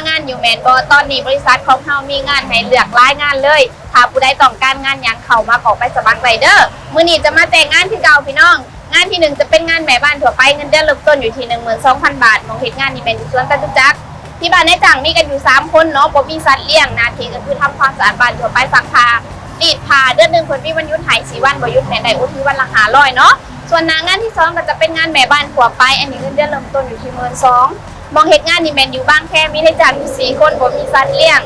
างานอยู่แมนบอตอนนี้บริษัทของเฮามีงานให้เลือกหลายงานเลยถ้าผู้ใดต้องการงานหยังเข้ามาขอไปสมัครไรเดอร์มื้อนี้จะมาแต่งงานที่เก่าพี่น้อง งานที่หนึ่งจะเป็นงานแม่บ้านทั่วไปเงินเดือนเริ่มต้นอยู่ที่12,000 บาทของเหตุงานนี้เป็นอยู่สวนจตุจักรที่บ้านในจังมีกันอยู่ 3 คนเนาะบ่มีสัตว์เลี้ยงหนาทีก็คือทำความสะอาดบ้านทั่วไปซักผ้ารีดผ้าเดือนหนึ่งคนมีวันหยุดหายสีวันบ่หยุดแม่ใดอุทิวันละ500เนาะส่วนนางานที่สองก็จะเป็นงานแม่บ้านทั่วไป อันนี้เงินเดือนเริ่มต้นอยู่ที่12,000 มองเหตุงานนี่แมนอยู่บ้างแค่มีในจังอยู่สี่คนบ่มีสัตว์เลี้ยง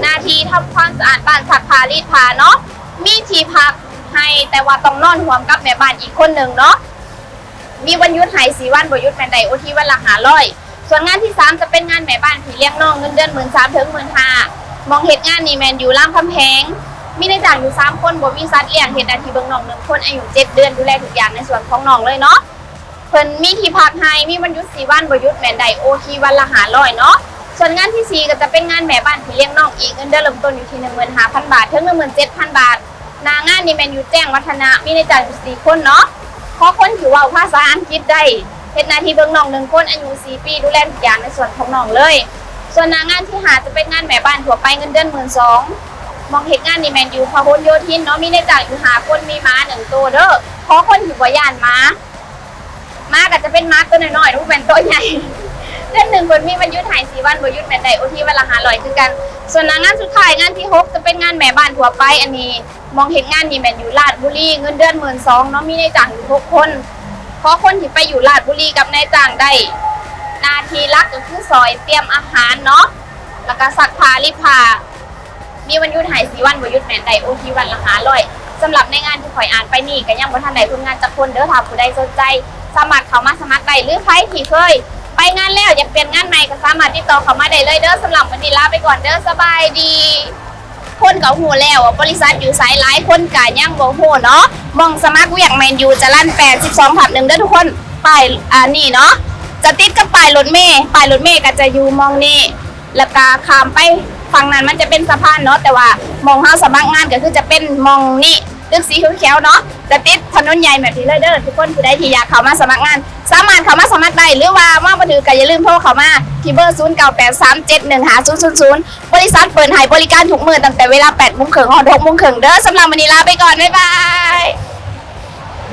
หน้าที่ทำความสะอาดบ้านซักผ้ารีดผ้าเนาะมีที่พักให้แต่ว่าต้องนอนรวมกับแม่บ้านอีกคนหนึ่งเนาะมีวันยุดหายสีวันบ่หยุดแมนใดโอทีวันละหาร้อยส่วนงานที่สามจะเป็นงานแม่บ้านผีเลี้ยงน้องเงินเดือนหมื่นสามถึงหมื่นห้ามองเหตุงานนี่แมนอยู่ล่ามคำแพงมีในจ้างอยู่สามคนบ่มีสัตว์เลี้ยงเหตุนาทีเบิ่งน้องหนึ่งคนอายุเจ็ดเดือนดูแลทุกอย่างในส่วนของน้องเลยเนาะ พิ่นมีที่พักให้มีวันหยุดสี่วันบ่หยุดแม่นใดโอทีวันละหาร้อยเนาะส่วนงานที่สี่ก็จะเป็นงานแม่บ้านผีเลี้ยงน้องอีกเงินเดือนเริ่มต้นอยู่ที่หนึ่งหมื่นห้าพันบาทถึงหนึ่งหมื่นเจ็ดพันบาทนางานนี่แมนอยู่แจ้งวัฒนะมีในจ้างอยู่สี่คนเนาะเพราะคนที่ว่าภาษาอังกฤษได้เฮ็ดหนาทีเบิ่งน้องหนึ่งคนอายุ4ปีดูแลทุกอย่างในส่วนของน้องเลย ส่วนนางานที่หาจะเป็นงานแม่บ้านทั่วไปเงินเดือนหมื่นสองมองเห็นงานนี่แมนอยู่พหลโยธินเนาะมีในจ่ายอยู่หาคนมีม้าหนึ่งตัวเด้อเพราะคนที่บ่ยานม้า มาก็จะเป็นม้าตัวน้อยๆรูปเป็นตัวใหญ่เดือนหนึ่งคนมีวันยุดหายสีวันบ่หยุดแม่ใดโอทีวันละหาร้อยคือกัน ส่วนหนงานสุดท้ายงานที่หกจะเป็นงานแม่บ้านทั่วไป อันนี้ มองเห็นงานนี่แมนอยู่ลาดบุรีเงินเดือนหมื่นสองเนาะมีนายจ้างอยู่หกคนเพราะคนที่ไปอยู่ลาดบุรีกับนายจ้างได้หนาทีรักก็คือซอยเตรียมอาหารเนาะแล้วก็ซักผ้ารีดผ้ามีวันยุดหายสีวันบ่หยุดแมนใดโอทีวันละหาร้อยสำหรับในงานที่ข่อยอ่านไปนี่ก็ยังบ่ทันใดคนงานจักคนเด้อถ้าผู้ใดสนใจ สามารถเข้ามาสมัครได้หรือใครที่เคย ไปงานแล้วอยากเปลี่ยนงานใหม่ก็สามารถติดต่อเข้ามาได้เลยเด้อสำหรับวันนี้ลาไปก่อนเด้อสบายดี คนเก็หูแล้วว่าบริษัทอยู่สายหลายคนกะยังบ่ฮู้เนาะมองสมัครเวียงแมนยูจะลั่น82ผับหนึ่งเด้อทุกคนป้ายอ่านี่เนาะจะติดกับป้ายรถเมย์ป้ายรถเมย์ก็จะอยู่มองนี่แล้วก็ข้ามไปฝั่งนั้นมันจะเป็นสะพานเนาะแต่ว่ามองเฮาสมัครงานก็คือจะเป็นมองนี่ ตึกสีเขียวๆเนาะจะติดถนนใหญ่แบบนี้เลยเด้อทุกคนผู้ใดที่อยากเข้ามาสมัครงาน สามารถเข้ามาสมัครได้หรือว่าว่าบ่ถือก็อย่าลืมโทรเข้ามาที่เบอร์0983715000 บริษัทเปิดให้บริการทุกมื้อตั้งแต่เวลา8โมงครึ่งถึง6โมงครึ่งเด้อสำหรับวันนี้ลาไปก่อนบ๊ายบาย